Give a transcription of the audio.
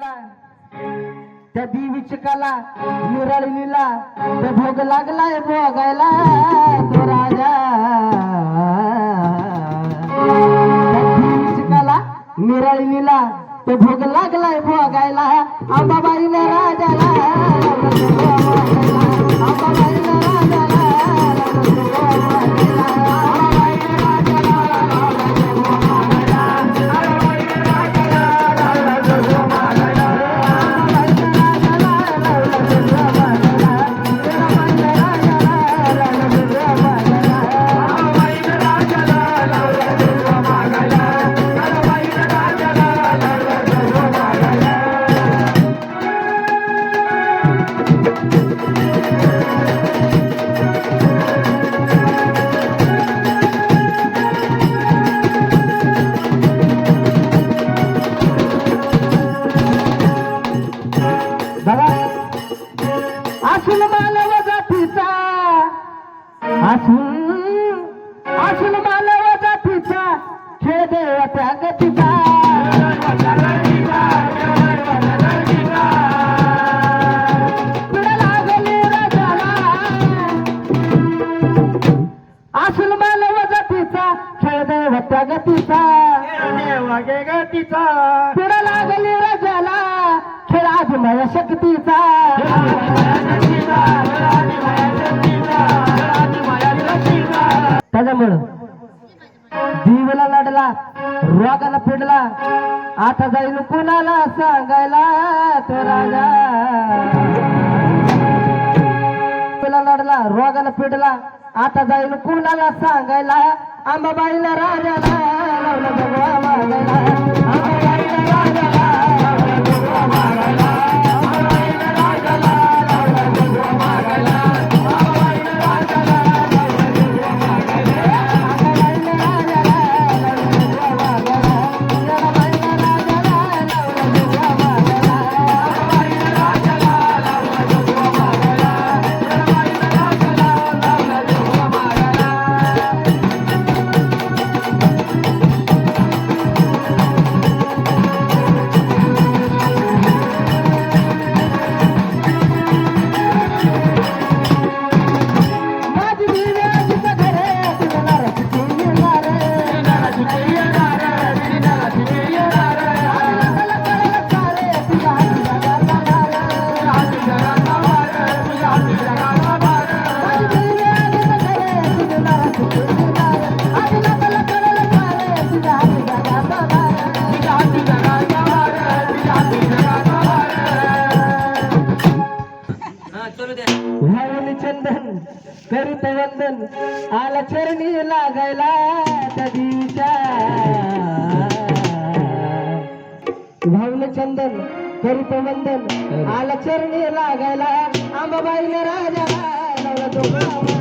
लढला त्या देवीची कला मिरळलीला त्या भोग लागलाय भोगायला तो राजा. त्या देवीची कला तो भोग लागलाय भोगायला. अंबाबाईने राजाला असून मानव जातीचा. असून असून मानव जातीचा. खेळ देव त्या गतीचा. असून मानव जातीचा. खेळ देव त्या गतीचा गतीचा पिढा लागली राजाला खेळ शक्तीचा. त्याच्यामुळं देवीला लढला रोगाला पिडला. आता जाईल कुणाला सांगायला तो राजा. देवीला लढला रोगाला पिडला. आता जाईल कुणाला सांगायला? आंबाबाईला राजाला करीत वंदन. आला चरणी लागायला त्या देवीच्या चंदन करीत वंदन. आला चरणी लागायला आंबाबाईने राजाला लावला तो